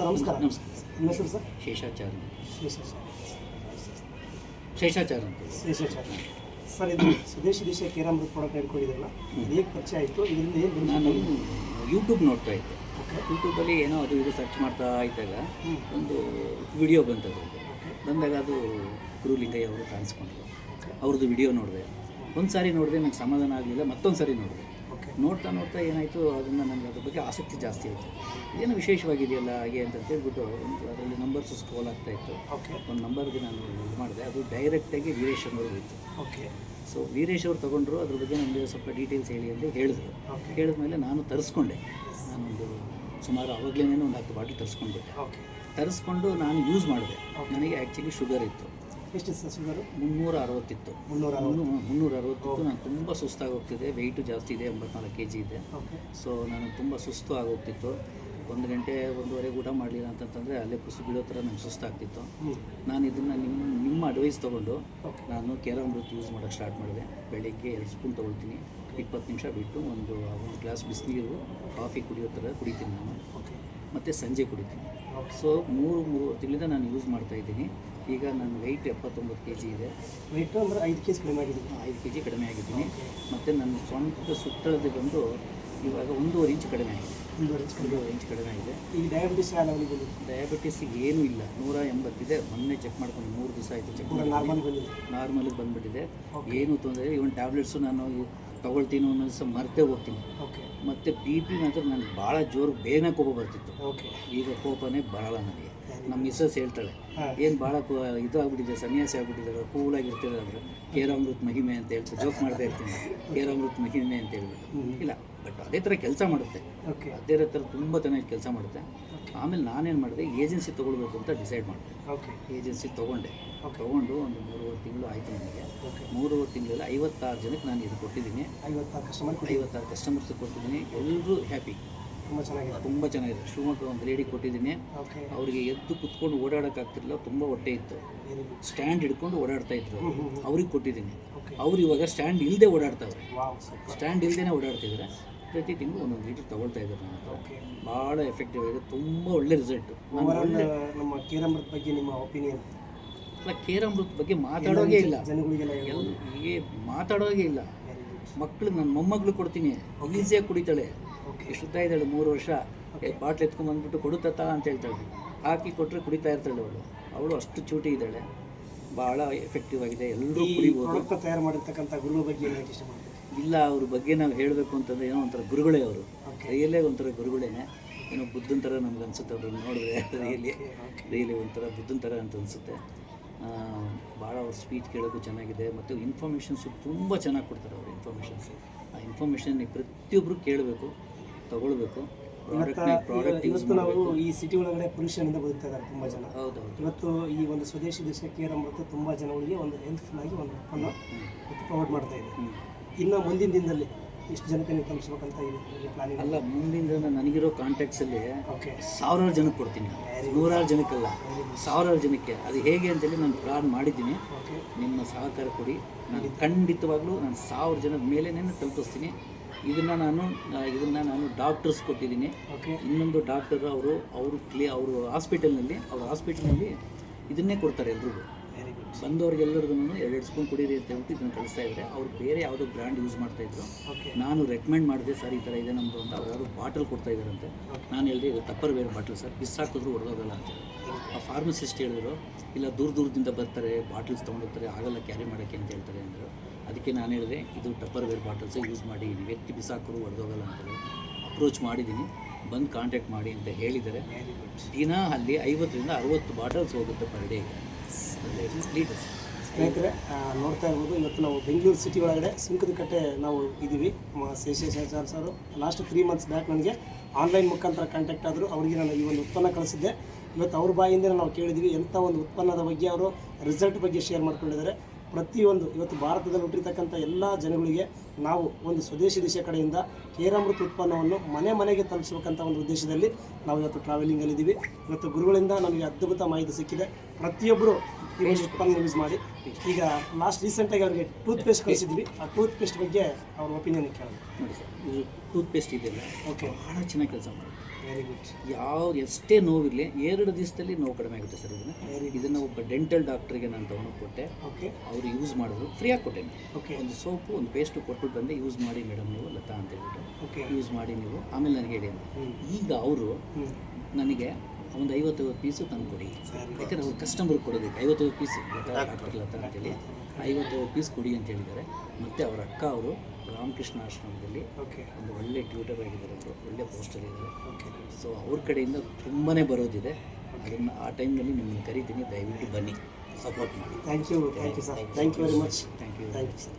Sir ನಮಸ್ಕಾರ. ನಮಸ್ಕಾರ. ನಿಮ್ಮ ಹೆಸರು ಸರ್? ಶೇಷಾಚಾರ್ಯ. ಶೇಷಾಚಾರ್ಯ. ಶೇಷಾಚಾರ್ಯ ಅಂತ. ಶೇಷಾಚಾರ್ಯ. ಸರ್ ಇದು ಸ್ವದೇಶಿ ದೇಶ ಕೇರಾಮೃತ ಪ್ರಾಡಕ್ಟ್ ಹೇಳ್ಕೊಂಡಿದ್ರಲ್ಲ ಇದು ಹೇಗೆ ಪರಿಚಯ ಆಯಿತು? ಇದರಿಂದ ಏನು ನಾನು ಯೂಟ್ಯೂಬ್ ನೋಡ್ತಾ ಇದ್ದೆ. ಯೂಟ್ಯೂಬಲ್ಲಿ ಏನೋ ಅದು ಇದು ಸರ್ಚ್ ಮಾಡ್ತಾ ಇದ್ದಾಗ ಒಂದು ವಿಡಿಯೋ ಬಂತದ್ದು ಬಂದಾಗ ಅದು ಗುರುಲಿಂಗಯ್ಯ ಅವರು ಕಾಣಿಸ್ಕೊಂಡ್ರು. ಅವ್ರದ್ದು ವಿಡಿಯೋ ನೋಡಿದೆ. ಒಂದು ಸಾರಿ ನೋಡಿದೆ ನಂಗೆ ಸಮಾಧಾನ ಆಗಲಿಲ್ಲ ಮತ್ತೊಂದು ಸಾರಿ ನೋಡಿದೆ. ನೋಡ್ತಾ ನೋಡ್ತಾ ಏನಾಯಿತು ಅದನ್ನು ನನಗೆ ಅದ್ರ ಬಗ್ಗೆ ಆಸಕ್ತಿ ಜಾಸ್ತಿ ಆಯಿತು. ಏನು ವಿಶೇಷವಾಗಿದೆಯಲ್ಲ ಹಾಗೆ ಅಂತ ಹೇಳ್ಬಿಟ್ಟು ಒಂದು ಅದರಲ್ಲಿ ನಂಬರ್ಸ್ ಸ್ಕ್ರೋಲ್ ಆಗ್ತಾ ಇತ್ತು. ಓಕೆ. ಒಂದು ನಂಬರ್ಗೆ ನಾನು ಇದು ಮಾಡಿದೆ. ಅದು ಡೈರೆಕ್ಟಾಗಿ ವೀರೇಶ್ ಅವರು ಇತ್ತು ಓಕೆ. ಸೊ ವೀರೇಶ್ ಅವರು ತೊಗೊಂಡ್ರು ಅದ್ರ ಬಗ್ಗೆ ನನಗೆ ಸ್ವಲ್ಪ ಡೀಟೇಲ್ಸ್ ಹೇಳಿ ಅಂತ ಹೇಳಿದ್ರು. ಹೇಳಿದ್ಮೇಲೆ ನಾನು ತರಿಸ್ಕೊಂಡೆ. ನಾನೊಂದು ಸುಮಾರು ಅವಾಗಲೇ ಒಂದು ಹತ್ತು ಬಾಟಲ್ ತರಿಸ್ಕೊಂಡ್ಬಿಟ್ಟೆ ಓಕೆ. ತರಿಸ್ಕೊಂಡು ನಾನು ಯೂಸ್ ಮಾಡಿದೆ. ನನಗೆ ಆ್ಯಕ್ಚುಲಿ ಶುಗರ್ ಇತ್ತು. ಎಷ್ಟು ಸರ್ ಮುನ್ನೂರ ಅರವತ್ತಿತ್ತು ಮುನ್ನೂರ ಅರವತ್ತು ಮುನ್ನೂರ ಅರವತ್ತಿತ್ತು ನಾನು ತುಂಬ ಸುಸ್ತಾಗಿ ಹೋಗ್ತಿದೆ ವೆಯ್ಟು ಜಾಸ್ತಿ ಇದೆ ಎಂಬತ್ನಾಲ್ಕು ಕೆ ಜಿ ಇದೆ ಸೊ ನಾನು ತುಂಬ ಸುಸ್ತು ಆಗೋಗ್ತಿತ್ತು. ಒಂದು ಗಂಟೆ ಒಂದೂವರೆಗೆ ಊಟ ಮಾಡಲಿಲ್ಲ ಅಂತಂತಂದರೆ ಅಲ್ಲೇ ಕುಸು ಬಿಡೋ ಥರ ನಂಗೆ ಸುಸ್ತಾಗ್ತಿತ್ತು. ನಾನು ಇದನ್ನು ನಿಮ್ಮ ನಿಮ್ಮ ಅಡ್ವೈಸ್ ತೊಗೊಂಡು ನಾನು ಕೇರಾಮೃತ ಯೂಸ್ ಮಾಡೋಕ್ಕೆ ಸ್ಟಾರ್ಟ್ ಮಾಡಿದೆ. ಬೆಳಗ್ಗೆ ಎರಡು ಸ್ಪೂನ್ ತೊಗೊಳ್ತೀನಿ. ಇಪ್ಪತ್ತು ನಿಮಿಷ ಬಿಟ್ಟು ಒಂದು ಒಂದು ಗ್ಲಾಸ್ ಬಿಸಿನೀರು ಕಾಫಿ ಕುಡಿಯೋ ಥರ ಕುಡಿತೀನಿ ನಾನು. ಮತ್ತು ಸಂಜೆ ಕುಡಿತೀನಿ. ಸೊ ಮೂರು ಮೂರು ತಿಂಗಳಿಂದ ನಾನು ಯೂಸ್ ಮಾಡ್ತಾ ಇದ್ದೀನಿ. ಈಗ ನನ್ನ ವೆಯ್ಟ್ ಎಪ್ಪತ್ತೊಂಬತ್ತು ಕೆ ಜಿ ಇದೆ. ವೆಯ್ಟು ಅಂದರೆ ಐದು ಕೆ ಜಿ ಕಡಿಮೆ ಆಗಿದ್ದೀನಿ ಐದು ಕೆ ಜಿ ಕಡಿಮೆ ಆಗಿದ್ದೀನಿ. ಮತ್ತು ನನ್ನ ಸ್ವಂತ ಸುತ್ತಳದ ಬಂದು ಇವಾಗ ಒಂದೂವರೆ ಇಂಚ್ ಕಡಿಮೆ ಆಗಿದೆ. ಒಂದೂವರೆ ಇಂಚ್ ಒಂದೂವರೆ ಇಂಚ್ ಕಡಿಮೆ ಆಗಿದೆ. ಈಗ ಡಯಾಬಿಟಿಸ್ ಯಾವ ಡಯಾಬಿಟಿಸ್ಗೆ ಏನೂ ಇಲ್ಲ. ನೂರ ಎಂಬತ್ತಿದೆ. ಮೊನ್ನೆ ಚೆಕ್ ಮಾಡ್ಕೊಂಡು ಮೂರು ದಿವಸ ಆಯಿತು ಚೆಕ್ ಮಾಡಿ ನಾರ್ಮಲ್ ಬಂದಿದೆ. ನಾರ್ಮಲಿಗೆ ಬಂದುಬಿಟ್ಟಿದೆ. ಏನು ತೊಂದರೆ ಇವನ್ ಟ್ಯಾಬ್ಲೆಟ್ಸು ನಾನು ತೊಗೊಳ್ತೀನಿ ಅನ್ನೋದು ಸಹ ಮರ್ತೇ ಹೋಗ್ತೀನಿ. ಓಕೆ ಮತ್ತು ಬಿ ಪಿ ಮಾತ್ರ ನನಗೆ ಭಾಳ ಜೋರು ಬೇಗನೆ ಕೋಪ ಬರ್ತಿತ್ತು. ಓಕೆ ಈಗ ಕೋಪನೇ ಬರಲ್ಲ ನನಗೆ. ನಮ್ಮ ಮಿಸ್ಸಸ್ ಹೇಳ್ತಾಳೆ ಏನು ಭಾಳ ಇದು ಆಗ್ಬಿಟ್ಟಿದೆ ಸನ್ಯಾಸಿ ಆಗ್ಬಿಟ್ಟಿದ್ದಾರೆ ಕೂಲಾಗಿರ್ತೀರ ಅಂದರೆ ಕೇರಾಮೃತ ಮಹಿಮೆ ಅಂತ ಹೇಳ್ತಾ ಜೋಕ್ ಮಾಡ್ತಾ ಇರ್ತೀನಿ ಕೇರಾಮೃತ ಮಹಿಮೆ ಅಂತ ಹೇಳ್ಬಿಟ್ಟು. ಇಲ್ಲ ಬಟ್ ಅದೇ ಥರ ಕೆಲಸ ಮಾಡುತ್ತೆ. ಅದೇ ಥರ ತುಂಬ ಚೆನ್ನಾಗಿ ಕೆಲಸ ಮಾಡುತ್ತೆ. ಆಮೇಲೆ ನಾನೇನು ಮಾಡಿದೆ ಏಜೆನ್ಸಿ ತೊಗೊಳ್ಬೇಕು ಅಂತ ಡಿಸೈಡ್ ಮಾಡಿದೆ. ಓಕೆ. ಏಜೆನ್ಸಿ ತೊಗೊಂಡೆ. ತೊಗೊಂಡು ಒಂದು ಮೂರುವರೆ ತಿಂಗಳು ಆಯಿತು ನನಗೆ. ಮೂರುವರೆ ತಿಂಗಳಲ್ಲಿ ಐವತ್ತಾರು ಜನಕ್ಕೆ ನಾನು ಇದು ಕೊಟ್ಟಿದ್ದೀನಿ. ಐವತ್ತಾರು ಕಸ್ಟಮರ್ ಐವತ್ತಾರು ಕಸ್ಟಮರ್ಸ್ ಕೊಟ್ಟಿದ್ದೀನಿ. ಎಲ್ಲರೂ ಹ್ಯಾಪಿ ತುಂಬ ಚೆನ್ನಾಗಿದೆ. ತುಂಬ ಚೆನ್ನಾಗಿದೆ. ಶಿವಮೊಗ್ಗ ಒಂದು ಲೇಡಿ ಕೊಟ್ಟಿದ್ದೀನಿ. ಅವರಿಗೆ ಎದ್ದು ಕುತ್ಕೊಂಡು ಓಡಾಡೋಕ್ಕಾಗ್ತಿರಲಿಲ್ಲ ತುಂಬ ಹೊಟ್ಟೆ ಇತ್ತು. ಸ್ಟ್ಯಾಂಡ್ ಹಿಡ್ಕೊಂಡು ಓಡಾಡ್ತಾ ಇದ್ರು. ಅವ್ರಿಗೆ ಕೊಟ್ಟಿದ್ದೀನಿ. ಅವ್ರು ಇವಾಗ ಸ್ಟ್ಯಾಂಡ್ ಇಲ್ಲದೆ ಓಡಾಡ್ತಾವ್ರೆ. ಸ್ಟ್ಯಾಂಡ್ ಇಲ್ಲದೇ ಓಡಾಡ್ತಿದ್ದಾರೆ ಪ್ರತಿ ತಿಂಗಳು ಒಂದೊಂದು ಲೀಟರ್ ತಗೊಳ್ತಾ ಇದ್ದಾರೆ ನನ್ನ ಹತ್ರ ಓಕೆ ಭಾಳ ಎಫೆಕ್ಟಿವ್ ಆಗಿದೆ. ತುಂಬ ಒಳ್ಳೆ ರಿಸಲ್ಟ್ ನಮ್ಮ ಕೇರಮೃತ ಬಗ್ಗೆ ನಿಮ್ಮ ಒಪಿನಿಯನ್ ಅಲ್ಲ ಕೇರಮೃತ ಬಗ್ಗೆ ಮಾತಾಡೋದೇ ಇಲ್ಲ. ಜನಗಳಿಗೆಲ್ಲ ಮಾತಾಡೋದೇ ಇಲ್ಲ. ಮಕ್ಳಿಗೆ ಮಕ್ಕಳು ನನ್ನ ಮೊಮ್ಮಗಳು ಕೊಡ್ತೀನಿ ಈಸಿಯಾಗಿ ಕುಡಿತಾಳೆ. ಓಕೆ ಇದ್ದಾಳು ಮೂರು ವರ್ಷ. ಬಾಟ್ಲ್ ಎತ್ಕೊಂಡು ಬಂದ್ಬಿಟ್ಟು ಕೊಡುತ್ತಾ ಅಂತ ಹೇಳ್ತಾಳೆ. ಹಾಕಿ ಕೊಟ್ಟರೆ ಕುಡಿತಾ ಇರ್ತಾಳೆ ಅವಳು. ಅವಳು ಅಷ್ಟು ಚೂಟಿ ಇದ್ದಾಳೆ. ಭಾಳ ಎಫೆಕ್ಟಿವ್ ಆಗಿದೆ. ಎಲ್ಲರೂ ಕುಡಿಬೋದು. ತಯಾರು ಮಾಡಿರ್ತಕ್ಕಂಥ ಗುರುಗಳ ಬಗ್ಗೆ ಇಲ್ಲ ಅವ್ರ ಬಗ್ಗೆ ನಾವು ಹೇಳಬೇಕು ಅಂತಂದ್ರೆ ಏನೋ ಒಂಥರ ಗುರುಗಳೇ ಅವರು. ಕೈಯಲ್ಲೇ ಒಂಥರ ಗುರುಗಳೇನೆ. ಏನೋ ಬುದ್ಧನ ಥರ ನಮ್ಗೆ ಅನ್ಸುತ್ತೆ ಅವ್ರನ್ನ ನೋಡಿದ್ರೆ. ರಿಯಲಿ ರಿಯಲಿ ಒಂಥರ ಬುದ್ಧನ ಥರ ಅಂತ ಅನಿಸುತ್ತೆ. ಭಾಳ ಅವ್ರ ಸ್ಪೀಚ್ ಕೇಳೋಕ್ಕೂ ಚೆನ್ನಾಗಿದೆ ಮತ್ತು ಇನ್ಫಾರ್ಮೇಷನ್ಸು ತುಂಬ ಚೆನ್ನಾಗಿ ಕೊಡ್ತಾರೆ ಅವ್ರ ಇನ್ಫಾರ್ಮೇಷನ್ಸು ಆ ಇನ್ಫಾರ್ಮೇಷನ್ ಪ್ರತಿಯೊಬ್ಬರು ಕೇಳಬೇಕು ತಗೊಳ್ಬೇಕು. ಪ್ರಾಡಕ್ಟ್ ಇವತ್ತು ನಾವು ಈ ಸಿಟಿ ಒಳಗಡೆ ಪೊಲ್ಯೂಷನಿಂದ ಬದುಕ್ತಾ ಇದ್ದಾರೆ ತುಂಬ ಜನ. ಹೌದು ಇವತ್ತು ಈ ಒಂದು ಸ್ವದೇಶಿ ದೇಶ ಮತ್ತು ತುಂಬ ಜನಗಳಿಗೆ ಒಂದು ಹೆಲ್ಪ್ಫುಲ್ ಆಗಿ ಒಂದು ಉತ್ಪನ್ನ ಪ್ರೊವೈಡ್ ಮಾಡ್ತಾ ಇದೆ. ಇನ್ನು ಮುಂದಿನ ದಿನದಲ್ಲಿ ಇಷ್ಟು ಜನಕ್ಕೆ ನೀವು ತಲುಪಿಸ್ಬೇಕಂತ ಪ್ಲಾನಿಂಗ್ ಅಲ್ಲ ಮುಂದಿನ ದಿನ ನನಗಿರೋ ಕಾಂಟ್ಯಾಕ್ಟ್ಸಲ್ಲಿ ಓಕೆ ಸಾವಿರಾರು ಜನಕ್ಕೆ ಕೊಡ್ತೀನಿ ನೂರಾರು ಜನಕ್ಕಲ್ಲ. ಸಾವಿರಾರು ಜನಕ್ಕೆ. ಅದು ಹೇಗೆ ಅಂತೇಳಿ ನಾನು ಪ್ಲಾನ್ ಮಾಡಿದ್ದೀನಿ. ಓಕೆ ನಿಮ್ಮ ಸಹಕಾರ ಕೊಡಿ. ನಾನು ಖಂಡಿತವಾಗ್ಲೂ ನಾನು ಸಾವಿರ ಜನದ ಮೇಲೇ ತಲುಪಿಸ್ತೀನಿ. ಇದನ್ನು ನಾನು ಇದನ್ನು ನಾನು ಡಾಕ್ಟರ್ಸ್ ಕೊಟ್ಟಿದ್ದೀನಿ. ಇನ್ನೊಂದು ಡಾಕ್ಟರ್ ಅವರು ಅವರು ಕ್ಲೇ ಅವರು ಹಾಸ್ಪಿಟಲ್ನಲ್ಲಿ ಅವ್ರ ಹಾಸ್ಪಿಟಲ್ನಲ್ಲಿ ಇದನ್ನೇ ಕೊಡ್ತಾರೆ ಎಲ್ರಿಗೂ. ಬಂದವ್ರಿಗೆಲ್ಲರಿಗೂ ಎರಡು ಸ್ಪೂನ್ ಕುಡೀರಿ ಅಂತ ಹೇಳ್ಬಿಟ್ಟು ಇದನ್ನು ಕಳಿಸ್ತಾ ಇದ್ದಾರೆ. ಅವ್ರು ಬೇರೆ ಯಾವುದೋ ಬ್ರ್ಯಾಂಡ್ ಯೂಸ್ ಮಾಡ್ತಾ ಇದ್ರು. ಓಕೆ. ನಾನು ರೆಕಮೆಂಡ್ ಮಾಡಿದೆ ಸರ್ ಈ ಥರ ಇದೆ ನಮ್ಮದು ಅಂತ. ಅವ್ರು ಯಾರು ಬಾಟಲ್ ಕೊಡ್ತಾ ಇದ್ದಾರಂತೆ. ನಾನು ಹೇಳಿದೆ ಇದು ಟಪ್ಪರ್ ಬೇರೆ ಬಾಟಲ್ ಸರ್. ಬಿಸಾಕಿದ್ರು ಹೊಡೆದೋಗಲ್ಲ ಅಂತ. ಆ ಫಾರ್ಮಸಿಸ್ಟ್ ಹೇಳಿದ್ರು ಇಲ್ಲ ದೂರ ದೂರದಿಂದ ಬರ್ತಾರೆ ಬಾಟಲ್ಸ್ ತೊಗೊಂಡೋಗ್ತಾರೆ ಆಗಲ್ಲ ಕ್ಯಾರಿ ಮಾಡೋಕ್ಕೆ ಅಂತ ಹೇಳ್ತಾರೆ ಅಂದರು. ಅದಕ್ಕೆ ನಾನು ಹೇಳಿದೆ ಇದು ಟಪ್ಪರ್ ವೇರ್ ಬಾಟಲ್ಸೇ ಯೂಸ್ ಮಾಡಿ ನೀವು ಎತ್ತಿ ಬಿಸಾಕರು ಹೊಡೆದೋಗಲ್ಲ ಅಂತೇಳಿ ಅಪ್ರೋಚ್ ಮಾಡಿದ್ದೀನಿ. ಬಂದು ಕಾಂಟ್ಯಾಕ್ಟ್ ಮಾಡಿ ಅಂತ ಹೇಳಿದ್ದಾರೆ. ದಿನ ಅಲ್ಲಿ ಐವತ್ತರಿಂದ ಅರುವತ್ತು ಬಾಟಲ್ಸ್ ಹೋಗುತ್ತೆ ಪರ್ ಡೇಗೆ ಸ್ನೇಹಿತರೆ ನೋಡ್ತಾ ಇರ್ಬೋದು, ಇವತ್ತು ನಾವು ಬೆಂಗಳೂರು ಸಿಟಿ ಒಳಗಡೆ ಸುಂಕದ ಕಟ್ಟೆ ನಾವು ಇದ್ದೀವಿ. ನಮ್ಮ Sheshacharya sir last three months back ನನಗೆ ಆನ್ಲೈನ್ ಮುಖಾಂತರ ಕಾಂಟ್ಯಾಕ್ಟ್ ಆದರು. ಅವರಿಗೆ ನಾನು ಈ ಒಂದು ಉತ್ಪನ್ನ ಕಳಿಸಿದ್ದೆ. ಇವತ್ತು ಅವ್ರ ಬಾಯಿಂದ ನಾವು ಕೇಳಿದ್ವಿ ಎಂಥ ಒಂದು ಉತ್ಪನ್ನದ ಬಗ್ಗೆ ಅವರು ರಿಸಲ್ಟ್ ಬಗ್ಗೆ ಶೇರ್ ಮಾಡ್ಕೊಂಡಿದ್ದಾರೆ. ಪ್ರತಿಯೊಂದು, ಇವತ್ತು ಭಾರತದಲ್ಲಿ ಹುಟ್ಟಿರ್ತಕ್ಕಂಥ ಎಲ್ಲ ಜನಗಳಿಗೆ ನಾವು ಒಂದು ಸ್ವದೇಶಿ ದೇಶ ಕಡೆಯಿಂದ ಕೇರಾಮೃತ ಉತ್ಪನ್ನವನ್ನು ಮನೆ ಮನೆಗೆ ತಲುಪಿಸಬೇಕಂತ ಒಂದು ಉದ್ದೇಶದಲ್ಲಿ ನಾವು ಇವತ್ತು ಟ್ರಾವೆಲಿಂಗಲ್ಲಿದ್ದೀವಿ ಇವತ್ತು ಗುರುಗಳಿಂದ ನಮಗೆ ಅದ್ಭುತ ಮಾಹಿತಿ ಸಿಕ್ಕಿದೆ. ಪ್ರತಿಯೊಬ್ಬರು ಈ ಉತ್ಪನ್ನ ಯೂಸ್ ಮಾಡಿ. ಈಗ ಲಾಸ್ಟ್ ರೀಸೆಂಟಾಗಿ ಅವರಿಗೆ ಟೂತ್ ಪೇಸ್ಟ್ ಕಳಿಸಿದ್ವಿ. ಆ ಟೂತ್ ಪೇಸ್ಟ್ ಬಗ್ಗೆ ಅವ್ರ ಒಪಿನಿಯನ್ ಕೇಳೋದು? ನೋಡಿ ಸರ್. ಇದು ಟೂತ್ ಪೇಸ್ಟ್ ಇದೆಯಲ್ಲ ಓಕೆ ಭಾಳ ಚೆನ್ನಾಗಿ ಕೆಲಸ ಮಾಡಿ ವೆರಿ ಗುಡ್ ಯಾವ ಎಷ್ಟೇ ನೋವಿರಲಿ ಎರಡು ದಿವಸದಲ್ಲಿ ನೋವು ಕಡಿಮೆ ಆಗುತ್ತೆ ಸರ್ ಇದನ್ನು. ಇದನ್ನು ಒಬ್ಬ ಡೆಂಟಲ್ ಡಾಕ್ಟ್ರಿಗೆ ನಾನು ತೊಗೊಂಡು ಕೊಟ್ಟೆ ಓಕೆ ಅವರು ಯೂಸ್ ಮಾಡಿದ್ರು ಫ್ರೀಯಾಗಿ ಕೊಟ್ಟೆ ಓಕೆ ಒಂದು ಸೋಪು ಒಂದು ಪೇಸ್ಟು ಕೊಟ್ಬಿಟ್ಟು ಬಂದೆ ಯೂಸ್ ಮಾಡಿ ಮೇಡಮ್ ನೀವು ಲತಾ ಅಂತ ಹೇಳ್ಬಿಟ್ಟು. ಓಕೆ ಯೂಸ್ ಮಾಡಿ ನೀವು ಆಮೇಲೆ ನನಗೆ ಹೇಳಿ ಅಂತ. ಈಗ ಅವರು ನನಗೆ ಒಂದು ಐವತ್ತೈವತ್ತು ಪೀಸು ತಂದು ಕೊಡಿ ಯಾಕಂದರೆ ಅವ್ರು ಕಸ್ಟಮರ್ ಕೊಡೋದಕ್ಕೆ ಐವತ್ತೈವತ್ತು ಪೀಸ್ ಲತಾ ಡಾಕ್ಟರ್ ಲತಾ ಅಂತೇಳಿ ಐವತ್ತೈವತ್ತು ಪೀಸ್ ಕೊಡಿ ಅಂತ ಹೇಳಿದ್ದಾರೆ. ಮತ್ತು ಅವರ ಅಕ್ಕ ಅವರು ರಾಮಕೃಷ್ಣ ಆಶ್ರಮದಲ್ಲಿ ಓಕೆ ಒಂದು ಒಳ್ಳೆ ಟ್ಯೂಟರ್ ಆಗಿದ್ದಾರೆ ಅವರು ಒಳ್ಳೆ ಪೋಸ್ಟರ್ ಇದ್ದಾರೆ. ಓಕೆ ಸೊ ಅವ್ರ ಕಡೆಯಿಂದ ತುಂಬಾ ಬರೋದಿದೆ. ಅದನ್ನು ಆ ಟೈಮ್ನಲ್ಲಿ ನಿಮ್ಮನ್ನು ಕರಿತೀನಿ ದಯವಿಟ್ಟು ಬನ್ನಿ. ಸಪೋರ್ಟ್ ಮಾಡಿ. Thank you thank you sir thank you very much thank you thank you sir